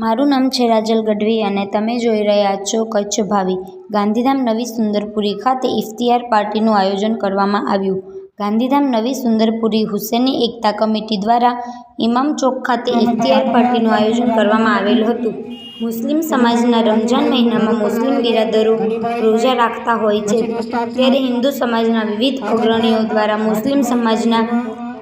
મારું નામ છે રાજલ ગઢવી અને તમે જોઈ રહ્યા છો કચ્છ ભાવી. ગાંધીધામ નવી સુંદરપુરી ખાતે ઇફ્તિયાર પાર્ટીનું આયોજન કરવામાં આવ્યું. ગાંધીધામ નવી સુંદરપુરી હુસેની એકતા કમિટી દ્વારા ઇમામ ચોક ખાતે ઇફ્તિયાર પાર્ટીનું આયોજન કરવામાં આવેલ હતું. મુસ્લિમ સમાજના રમઝાન મહિનામાં મુસ્લિમ બિરાદરો રોજા રાખતા હોય છે. ત્યારે હિન્દુ સમાજના વિવિધ અગ્રણીઓ દ્વારા મુસ્લિમ સમાજના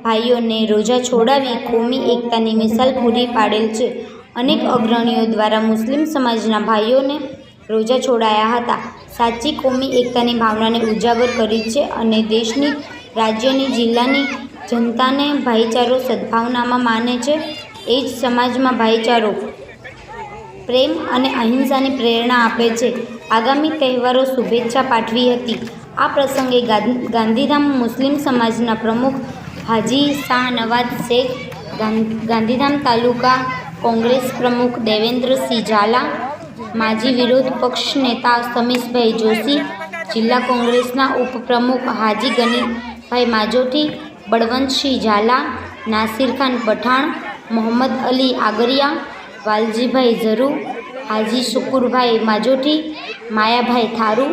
ભાઈઓને રોજા છોડાવી કોમી એકતાની મિસાલ પૂરી પાડેલ છે. અનેક અગ્રણીઓ દ્વારા મુસ્લિમ સમાજના ભાઈઓને રોજા છોડાયા હતા. સાચી કોમી એકતાની ભાવનાને ઉજાગર કરી છે અને દેશની, રાજ્યની, જિલ્લાની જનતાને ભાઈચારો સદ્ભાવનામાં માને છે. એ જ સમાજમાં ભાઈચારો, પ્રેમ અને અહિંસાની પ્રેરણા આપે છે. આગામી તહેવારો શુભેચ્છા પાઠવી હતી. આ પ્રસંગે ગાંધ, ગાંધીધામ મુસ્લિમ સમાજના પ્રમુખ હાજી શાહ નવાઝ શેખ ગાંધીધામ તાલુકા કોંગ્રેસ પ્રમુખ દેવેન્દ્રસિંહ ઝાલા, માજી વિરોધ પક્ષ નેતા સમીશભાઈ જોશી, જિલ્લા કોંગ્રેસના ઉપપ્રમુખ હાજી ગનીભાઈ માજોઠી, બળવંતસિંહ ઝાલા નાસિરખાન પઠાણ, મોહમ્મદ અલી આગરિયા, વાલજીભાઈ ઝરુ, હાજી શુકુરભાઈ માજોઠી, માયાભાઈ થારુ,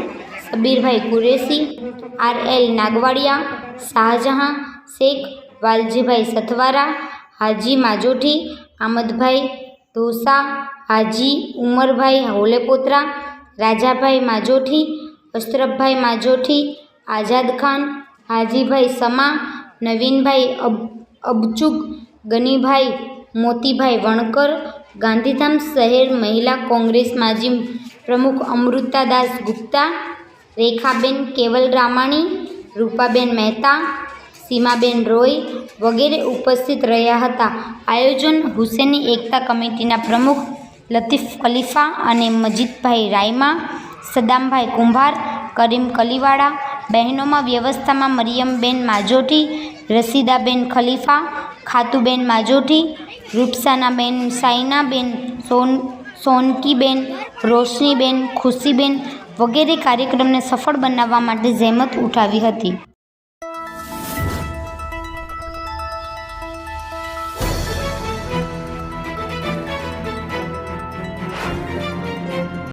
સબીરભાઈ કુરેશી, આર એલ નાગવાડિયા, શાહજહાં, શેખ વાલજીભાઈ સથવારા, હાજી માજોઠી આમદભાઈ ધોસા, હાજી, ઉમરભાઈ હોલેપોત્રા, રાજાભાઈ માજોઠી, અશરફભાઈ માજોઠી, આઝાદ ખાન, હાજીભાઈ સમા, નવીનભાઈ અબ અબચુક ગનીભાઈ મોતીભાઈ વણકર, ગાંધીધામ શહેર મહિલા કોંગ્રેસ માજી પ્રમુખ અમૃતાદાસ ગુપ્તા, રેખાબેન કેવલ રામાણી, રૂપાબેન મહેતા, સીમાબેન રોય વગેરે ઉપસ્થિત રહ્યા હતા. આયોજન હુસેની એકતા કમિટીના પ્રમુખ લતીફ ખલીફા અને મજીદભાઈ રાયમા, સદામભાઈ કુંભાર, કરીમ કલીવાળા, બહેનોમાં વ્યવસ્થામાં મરિયમબેન માજોઠી, રસીદાબેન ખલીફા, ખાતુબેન માજોઠી, રૂપસાનાબેન સાઈનાબેન સોન, સોનકીબેન, રોશનીબેન, ખુશીબેન વગેરે કાર્યક્રમને સફળ બનાવવા માટે જહેમત ઉઠાવી હતી.